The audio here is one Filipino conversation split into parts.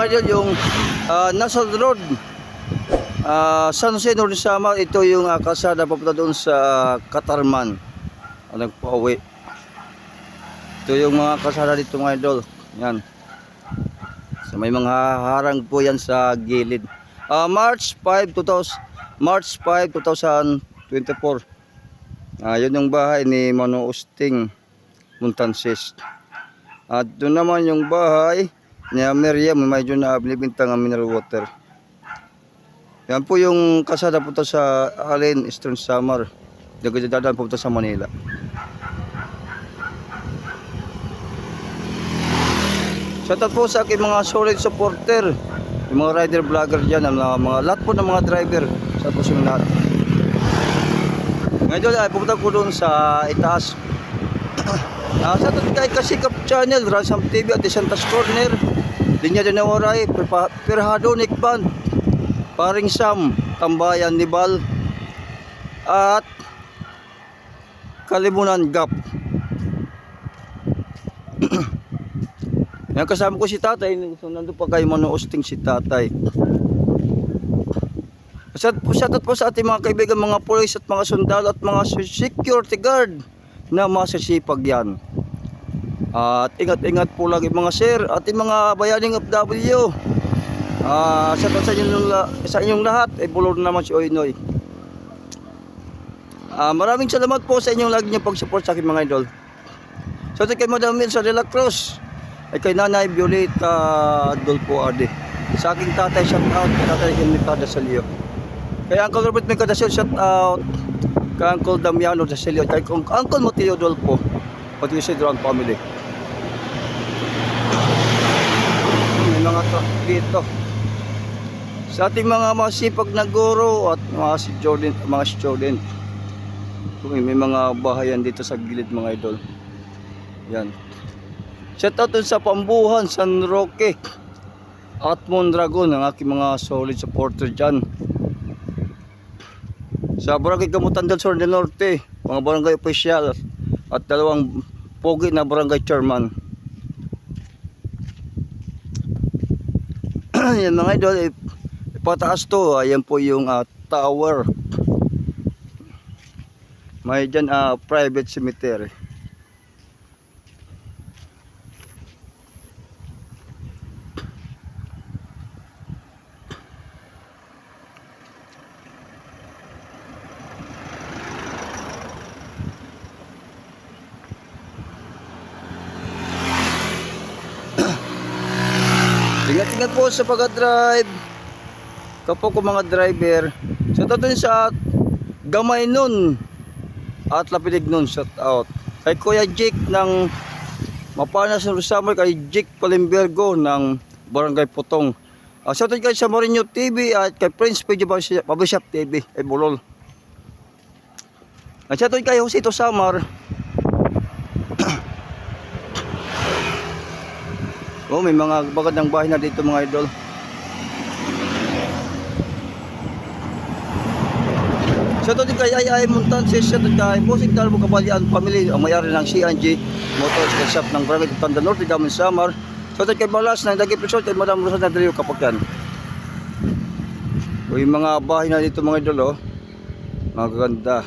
mga yung uh, Nasal Road. Ah, San Jose North Samar, ito yung ah, kalsada papunta doon sa Katarman. Ano pauwi. Ito yung mga kalsada dito mga idol. Yan. So may mga harang po yan sa gilid. Ah, March 5, 2000, March 5, 2024. Ah, yun yung bahay ni Mano Usting Muntansis. At doon naman yung bahay ni Miriam, medyo na binibintang ang mineral water. Yan po yung kasada punta sa Allen Eastern Samar. Dagadadaan punta sa Manila. Shoutout po sa aking mga solid supporter. Yung mga rider vlogger dyan, ang mga, mga lahat po ng mga driver. Sa po sa lahat. Ngayon ay pupunta ko doon sa itaas. Uh, kay Kasikap Channel, Ransam TV at Santas Corner. Linya de Nawaray, Perpa- Perhado Nikban, Paring Sam, Tambayan ni Bal, at Kalimunan Gap. Yan kasama ko si tatay, nandun pa kayo manuosting si tatay. Shout shoutout po sa ating mga kaibigan, mga police at mga sundalo at mga security guard na masasipag yan. At ingat-ingat po lagi mga sir at yung mga bayaning FW. Ah, shoutout sa inyong, sa inyong lahat, ay bulor naman si Oynoy. Ah, maraming salamat po sa inyong lagi niyong pag-support sa aking mga idol. Shoutout kay Madam Milsa de la Cruz, ay kay Nanay Violeta Dolpo Ade. Sa aking tatay, shout out kay tatay Enrique Salio. Kay Uncle Robert Mercadasio, shout out. Kay Uncle Damiano Dasilio. Kay Uncle Mateo Dolpo. Pati si Duran family. Truck dito. Sa ating mga masipag na guro at mga student, mga student. May may mga bahayan dito sa gilid mga idol. Yan. Shout out sa Pambuhan, San Roque at Mondragon, ang aking mga solid supporter dyan. Sa Barangay Gamutan del Sur del Norte, mga barangay official at dalawang pogi na barangay chairman. Yan mga idol, eh, pataas to, ayan po yung ah, tower. May dyan ah, private cemetery. Ingat-ingat po sa pag-drive. Kapag ko mga driver, sa so, sa gamay nun at lapilig nun, shout out. Kay Kuya Jake ng Mapanas ng Summer, kay Jake Palimbergo ng Barangay Putong. Uh, shout out kay sa Morinho TV at kay Prince Pedro Babishop TV, ay Bulol. At shout out kay Josito Samar, Oh, may mga bagad ng bahay na dito mga idol. To din kay Ay Ay Montanses, sa to kay Bossing Dalbo Kabalian Family, ang mayari ng CNG Motorcycle Shop ng Barangay Tanda Norte, Damin Samar. Sa to kay Balas ng Dagi Resort, kay Madam Rosa na Dario Kapakyan. So, yung mga bahay na dito mga idol, oh. Magaganda.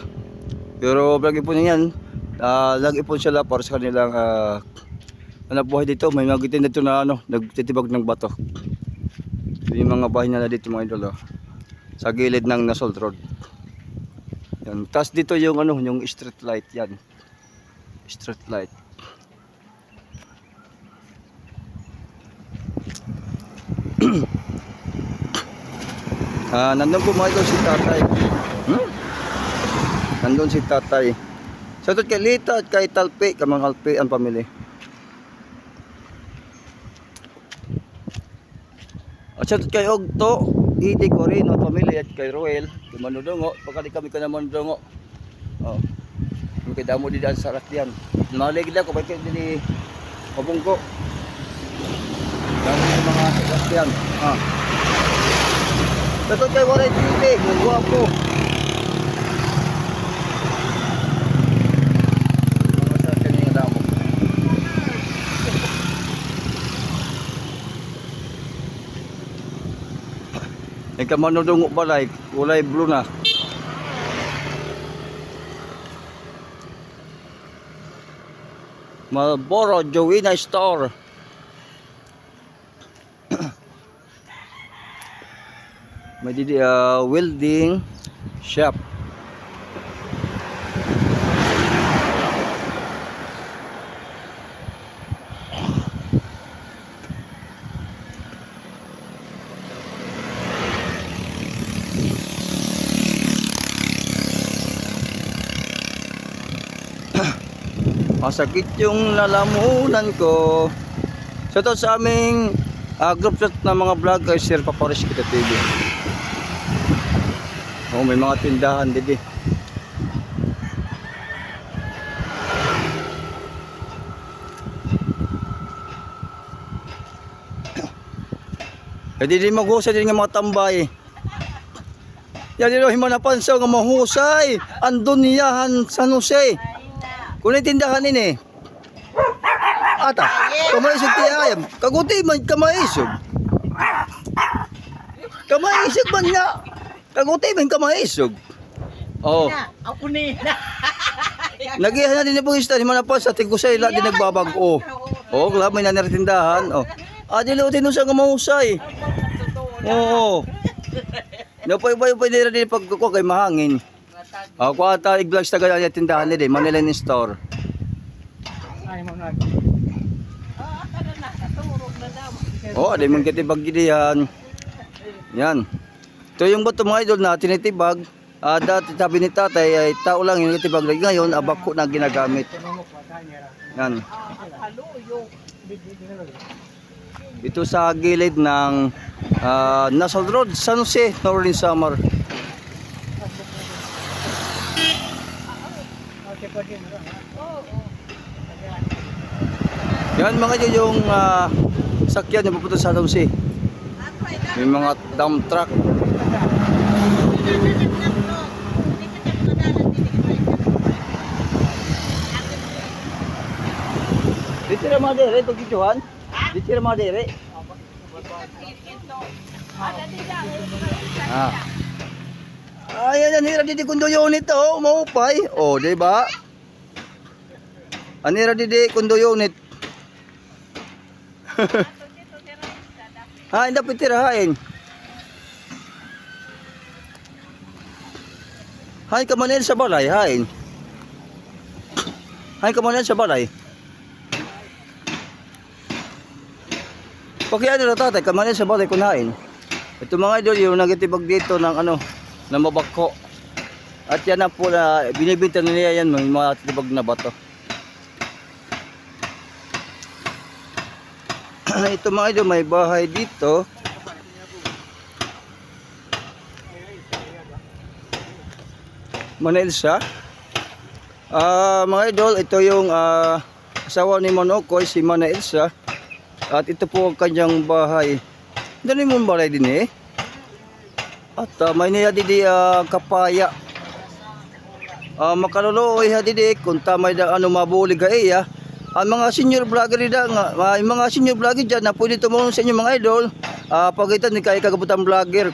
Pero lagi po niyan, ah, lagi po sila para sa kanilang ah, anak buhay dito, may mga gitin dito na ano, nagtitibag ng bato. So, yung mga bahay na dito mga idol, oh, sa gilid ng Nasol Road. Yan. Tapos dito yung ano, yung street light yan. Street light. ah, nandun po mga idol si tatay. Hmm? Nandun si tatay. Sa so, kay Lita at kay Talpe, kamang Alpe ang pamilya. At sa kay Ogto, Idi ko rin ang pamilya at kay Roel, kay Manudongo, pagkali kami ka na Manudongo. Oh. Kami damo di daan sa Rakyan. Malig na ko pagkali ni Pabungko. Damo sa mga Rakyan. Ah. Sa kay Waray TV, guwapo. Mga sa kanyang damo. Ay ka manudungo balay, kulay blue na. Marlboro Joanna Store. May didi uh, welding shop. Masakit yung lalamunan ko. So to sa aming ah, group chat ng mga vlogger, Sir Paparis Kita TV. Oh, may mga tindahan didi. Kaya di maghusay din ng mga tambay. Yan din yung himanapansaw nga mahusay. Andun niyahan San Jose. Kung tindahan ini. Ata, kamaisog ti ayam. Kaguti man kamaisog. Kamaisog man nga. Kaguti man kamaisog. Oh, Ako ni. nagihan na din ni Pungista ni Manapas sa tigusay la din nagbabago. Oh, klab may nanaritindahan. Oh. Ah, dilo din sa nga mahusay. Oo. Pa pa dira din pag ko kay mahangin. Ah, ko ata i-vlog sa ganyan tindahan ni Manila ni store. Ay mo na. Oh, ada mong kitibag diyan. Yan. Ito yung bato mga idol na tinitibag. Ah, dati sabi ni tatay ay tao lang yung kitibag. Ngayon, abako na ginagamit. Yan. Ito sa gilid ng ah, Nassau Road, San Jose, Northern Summer. Yan mga idol yung ah, sakyan na pupunta sa Jose. May mga dump truck. Dito na mga dere, ito gituhan. Dito na mga dere. Ah. Ayan, ang hira didi kundo unit oh, maupay. Oh, di ba? Ang hira didi kundo unit. ha, hindi pitirahain. Hain ka manin sa balay, hain. Hain ka manin sa balay. Pakiano na tatay, kamanin sa balay kunain. Ito mga idol, yung nagitibag dito ng ano, na mabako. At yan na po na binibinta na niya yan, mga tibag na bato. Ito mga idol, may bahay dito. Manilsa. Ah, mga idol, ito yung ah, asawa ni Manokoy, si Mana Elsa. At ito po ang kanyang bahay. Dali mo balay din eh. At ah, may niya didi ah, kapaya. Ah, makaluluoy ha didi kung tamay da ano mabuli ka iya. Ang mga senior vlogger da nga, ah, yung mga senior vlogger dyan na pwede tumulong sa inyo mga idol. Ah, pagitan ni kay kagabutan vlogger.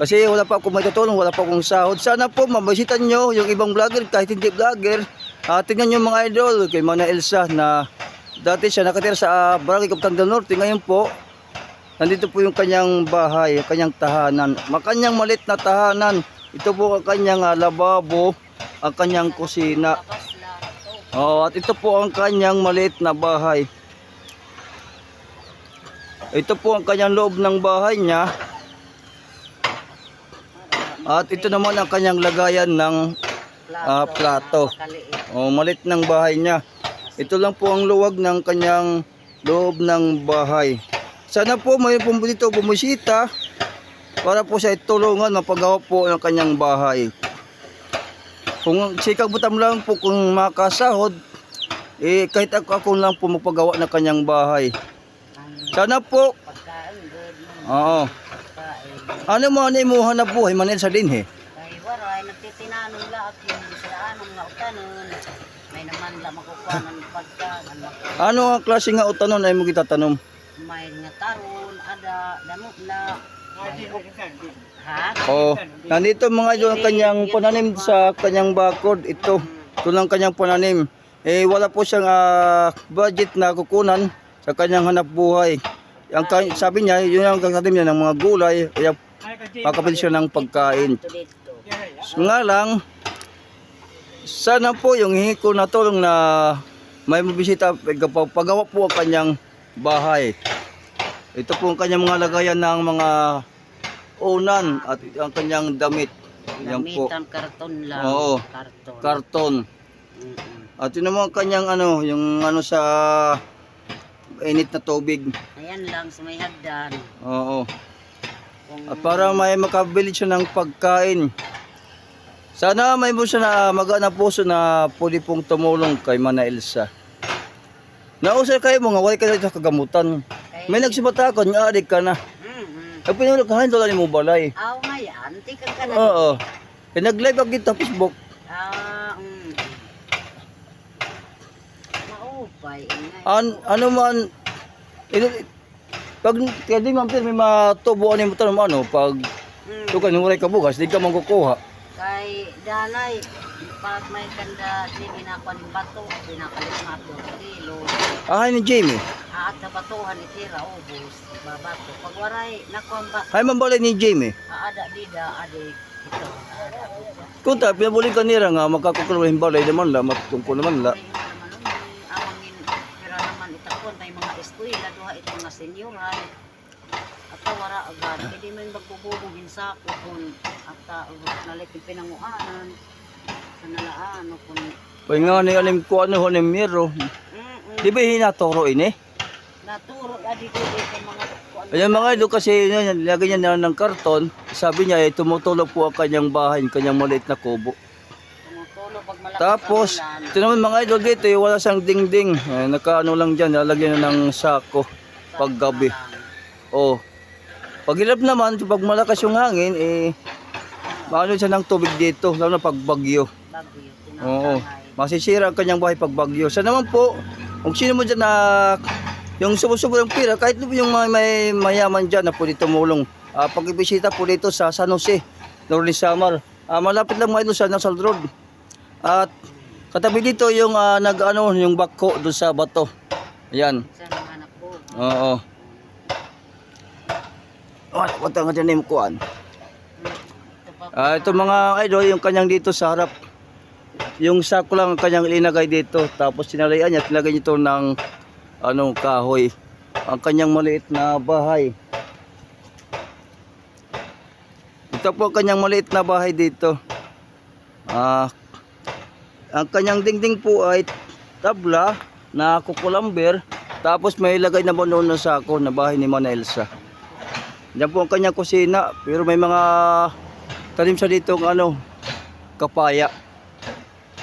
Kasi wala pa akong may tutulong, wala pa akong sahod. Sana po mabisitan nyo yung ibang vlogger, kahit hindi vlogger. Ah, tingnan nyo mga idol, kay Mana Elsa na dati siya nakatira sa uh, Barangay Kapitan del Norte. Ngayon po, nandito po yung kanyang bahay, kanyang tahanan. Makanyang malit na tahanan. Ito po ang kanyang ah, lababo, ang kanyang kusina. Oh, at ito po ang kanyang maliit na bahay. Ito po ang kanyang loob ng bahay niya. At ito naman ang kanyang lagayan ng ah, plato. O malit ng bahay niya. Ito lang po ang luwag ng kanyang loob ng bahay. Sana po may dito bumisita para po siya tulungan mapagawa po ng kanyang bahay. Kung si kabutam lang po kung makasahod, eh kahit ako, ako lang po magpagawa ng kanyang bahay. Sana po, Pagkain, good mo. oo. Pagkain. Ano mo ano imuha na buhay manil sa dinhe? Kay waray, nagtitinanong laak yung bisalaanong nga utanon. May naman la makukuha ng pagkain. Ano ang klase nga utanon ay mo gitatanom? May nga taron, ada, damo la. Ha? Oh, nandito mga idol ang kanyang pananim sa kanyang bakod. Ito, ito lang kanyang pananim. Eh wala po siyang ah, budget na kukunan sa kanyang hanap buhay. Ang sabi niya, yun ang katanim niya ng mga gulay, kaya makapili siya ng pagkain. Dito. Nga lang, sana po yung hingi ko na tulong na may mabisita pag- pagawa po ang kanyang bahay. Ito po ang kanyang mga lagayan ng mga unan at ang kanyang damit. Yan po, karton lang. Oo. Karton. karton. Mm-mm. At yun naman ang kanyang ano, yung ano sa init na tubig. Ayan lang sa may hagdan. Oo. Kung At para may makabili siya ng pagkain. Sana may mo siya na magaan na puso na pwede pong tumulong kay Mana Elsa. Nausay kayo mga wala ka sa kagamutan. May nagsibatakon nga adik ka na. Mm-mm. Ang pinulog ka doon mo balay. Aw nga yan. Tika ka na. Oo. Kaya nag-live ako dito sa Facebook. Ah, mm. Maupay. An, ano man, ino, pag kaya di man may matubuan mo tanong ano, pag Mm. ito ka nuray ka bukas, di ka mangkukuha. Kay Danay, pag may kanda di binakuan ng bato, binakalit na ato kilo. Ah, ni Jamie. Aat sa batuhan itira ubos, babato. Pag waray nakuan ba, Hay man balay ni Jamie. aada dida adik ito. Aada dida. Kunta, pinabuli ka nila nga, magkakukulawin balay naman la, matungkol naman la. Ay, amangin, pero naman itakon may mga eskwela, duha it mga senyoran. At wara agad, hindi man magbububong hinsako kung at nalit yung pinanguanan. Sa nalaan, o kung Pwede nga ni alim ko ano ho ni Miro. Di ba hinaturo ini? Naturo adi ko din sa mga. Ayan mga ilo kasi yun, lagay niya na ng karton. Sabi niya, eh, tumutulog po ang kanyang bahay, ang kanyang maliit na kubo. Tumutulo pag malakas Tapos, ito naman mga idol dito, eh, wala siyang dingding. Eh, nakaano lang dyan, lalagyan na ng sako paggabi. Oh. Pag ilap naman, pag malakas yung hangin, eh, maano siya ng tubig dito, lalo na pag bagyo. Bagyo, Oo. Masisira ang kanyang bahay pag bagyo. Sa naman po, kung sino mo dyan na yung sumusubo ng pira, kahit yung may, may mayaman dyan na pwede tumulong. Uh, pag-ibisita po dito sa San Jose, Northern Samar. Ah, malapit lang mga sa Nasal Road. At katabi dito yung ah, nag-ano, yung bako doon sa bato. Ayan. Ko. Oo. What, what ang? Ito pa Ah, ito mga idol, yung kanyang dito sa harap. Yung sako lang ang kanyang ilinagay dito. Tapos sinalayan niya, tinagay niya ito ng ano, kahoy. Ang kanyang maliit na bahay. Ito po ang kanyang maliit na bahay dito. Ah, ang kanyang dingding po ay tabla na kukulamber. Tapos may ilagay na doon na sako na bahay ni Mana Elsa. Yan po ang kanyang kusina. Pero may mga tanim siya dito ng ano, kapaya.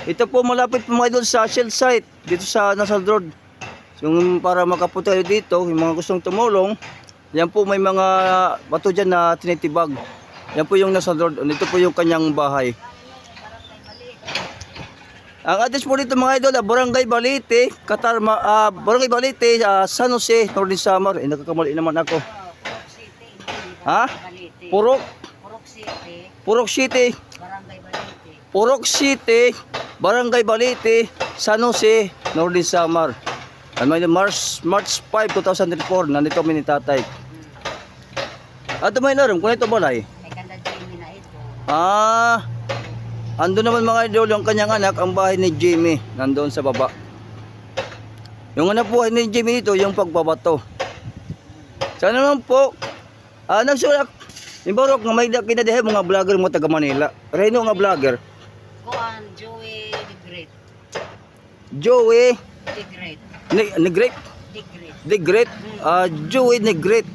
Ito po malapit po mga idol sa Shell site dito sa Nasal Road. Yung para makapunta kayo dito, yung mga gustong tumulong, yan po may mga bato dyan na tinitibag. Yan po yung Nasal Road. Dito po yung kanyang bahay. Ang address po dito mga idol, ah, Barangay Balite, Katarma, ah, Barangay Balite, ah, San Jose, Northern Samar. Eh, nagkakamali naman ako. Ha? Purok, Purok City. Purok City, Barangay Balite. Purok City, Barangay Balite, San Jose, Northern Samar. Ano yun, March, March 5, 2004, nandito kami ni tatay. At may laram, kung ito balay. May ito. Ah, ando naman mga idol, yung kanyang anak, ang bahay ni Jimmy, nandoon sa baba. Yung anak buhay ni Jimmy dito, yung pagbabato. Sana naman po, ah, nagsulat, Imbarok nga may kinadihay mga vlogger mo taga Manila. Reno nga vlogger. Kuan, Joey Great. Joey ni Great, The Great. the Great, ah Joey ni Great.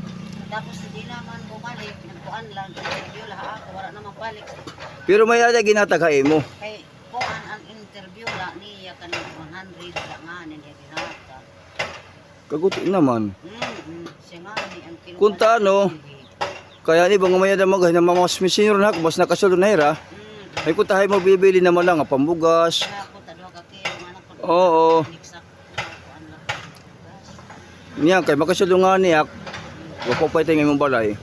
Tapos hindi naman bumalik. Nagkuan lang. Interview lahat ako. Wala naman balik. Pero may ada ginatagay mo. Kay kuan ang interview la niya kanang 100 la nga niya ginata. Kaguti naman. Mm, siya nga ni ang kinuha. Kung taano, Kaya ni bang maya na magay na mga senior na bas nakasulo na hira. Mm, Ay kung tayo mabibili naman lang, ah, pambugas. ako. Oo. Niksak kuan lang. Niya kay makasulo nga niya. Wako pa tingin mong balay.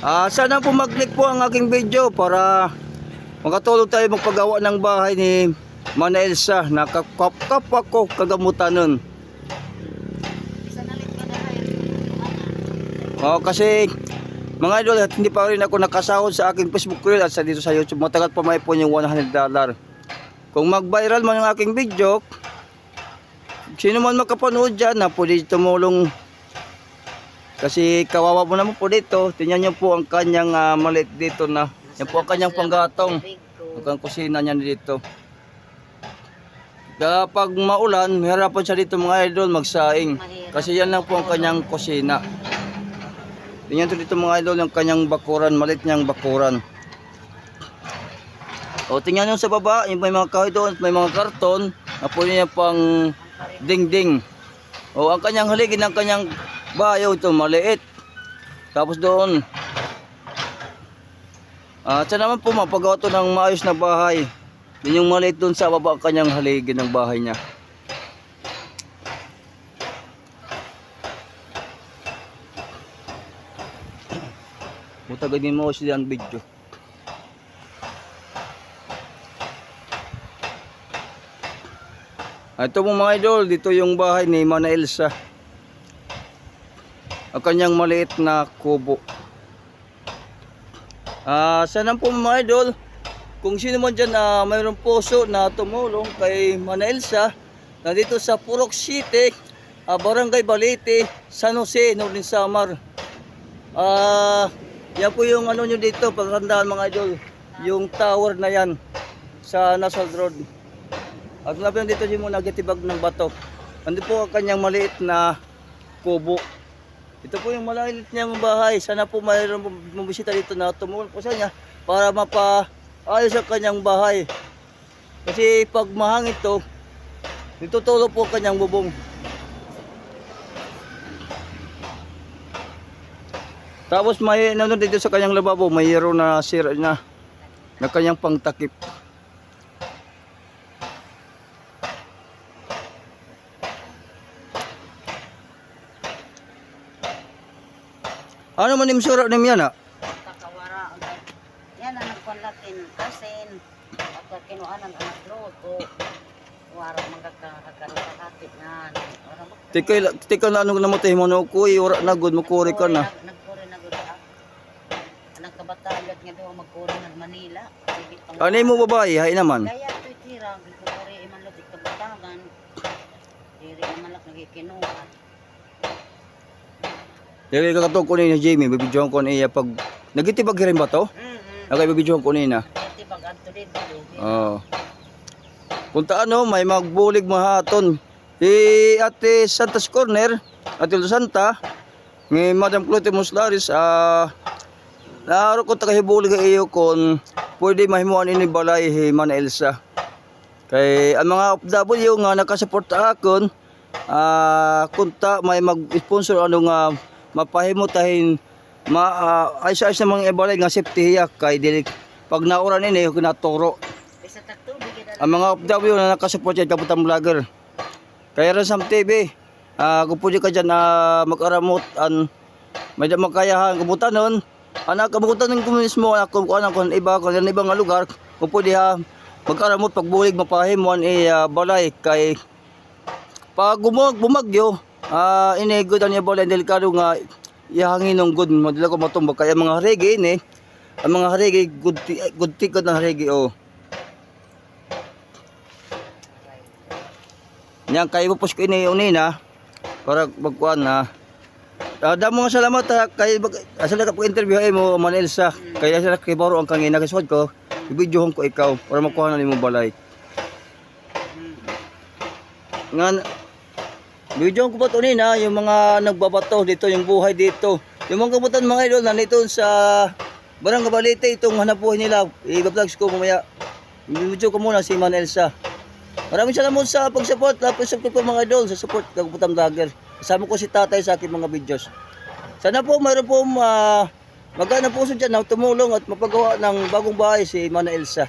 Ah, sana po mag-click po ang aking video para makatulong tayo magpagawa ng bahay ni Mana Elsa na kapwa ko kagamutan nun. Oh, kasi mga idol, at hindi pa rin ako nakasahod sa aking Facebook reel at sa dito sa YouTube. Matagal pa may yung 100 dollar. Kung mag-viral man yung aking video, sino man makapanood dyan na pwede tumulong. Kasi kawawa mo naman po dito. Tingnan niyo po ang kanyang ah, maliit dito na. Yan po ang kanyang panggatong. Ang kusina niya dito. Kapag maulan, hirapan siya dito mga idol magsaing. Kasi yan lang po ang kanyang kusina. Tingnan to dito mga idol yung kanyang bakuran, malit niyang bakuran. O tingnan nyo sa baba, yung may mga kahoy doon, may mga karton, na po niya pang dingding. O ang kanyang haligin ng kanyang bayo ito, maliit. Tapos doon, at sa naman po mapagawa to ng maayos na bahay. Yun yung maliit doon sa baba ang kanyang haligin ng bahay niya. Mutagagin mo siya ang video. Ah, Ito po mga idol, dito yung bahay ni Mana Elsa. Ang kanyang maliit na kubo. Ah, sana po mga idol, kung sino man dyan na mayroong puso na tumulong kay Mana Elsa, nandito sa Purok City, ah, Barangay Balite, San Jose, Northern Samar. Ah, yan po yung ano nyo dito, pagkandaan mga idol. Yung tower na yan sa Nasal Road. At labi dito yung muna nagtitibag ng bato. Ando po ang kanyang maliit na kubo. Ito po yung maliit niya mga bahay. Sana po mayroon bumisita dito na tumulong po sa kanya para mapaayos ang kanyang bahay. Kasi pag mahangin to, nitutulo po ang kanyang bubong. Tapos may ano dito sa kanyang lababo, mayroon na sira na na kanyang pangtakip. Ano man yung sura ni yan ah? Kakawara. Yan ang nagpanlakin asin. At kinuan ang anak luto. Wara magkakaroon na. Wara mag- Tika, tika na anong namatay mo na kuy, ora na good, makuri ka na. Nag- Nagkuri na gud ako. Gat nga daw magkuri ng Manila. Ano mo babae, hay naman. Kaya ito tira, gikukuri iman lang ito kabatangan. Diri iman lang nagikinuha. Dili ka katong kunin ni Jamie, bibidyohan ko niya pag nagitibag rin ba to? Mm-hmm. Nakay bibidyohan ko niya. Iti pag adto dito. Oo. Punta ano, may magbulig mahaton. Si Ate Santa's Corner, Ate Santa, ni Madam Clote Muslaris, ah, naaro ko takahibulig ka iyo kung pwede mahimuan ini balay hi Mana Elsa. Kay ang mga OFW nga nakasuporta akon, ah, kunta may mag-sponsor ano nga mapahimutahin ma uh, ayos-ayos na mga ibalay nga safety hiya kay dili pag nauran ini kita. ang mga OFW na nakasupport yan kaputang vlogger. Kaya rin sa TV, ah kung pwede ka dyan na mag-aramot, an, may makayahan, kabutan nun, anak, kabutan ng komunismo, anak, kung anak, kung iba, kung yan ibang lugar, kung pwede ha, mag-aramot, pagbulig, mapahim, mo, eh, ah, balay, kay, pag bumag, bumagyo, ah ini good ang balay, delikado nga, ihangin ng good, madala ko matumbag, kaya mga harigi, ini, ang mga harigi, good, good tikod ng harigi, oh. Yan kay mo ko ini unina para magkuan na. Uh, damo nga salamat ha, kay asa ka pag interview ay mo Manelsa. Kaya sa kay baro ang kangina kasod ko. Ibidyohon ko ikaw para makuha na nimo balay. Nga Bidyohon ko ba ito nina, yung mga nagbabato dito, yung buhay dito. Yung mga kabutan mga idol, nandito sa Barang Balite, itong hanap buhay nila. I-vlogs ko mamaya. Bidyo ko muna si Manelsa. Maraming salamat sa pag-support. Tapos support po mga idol sa support ng Putam Vlogger. Kasama ko si tatay sa aking mga videos. Sana po mayroon po uh, magana po dyan na tumulong at mapagawa ng bagong bahay si Mana Elsa.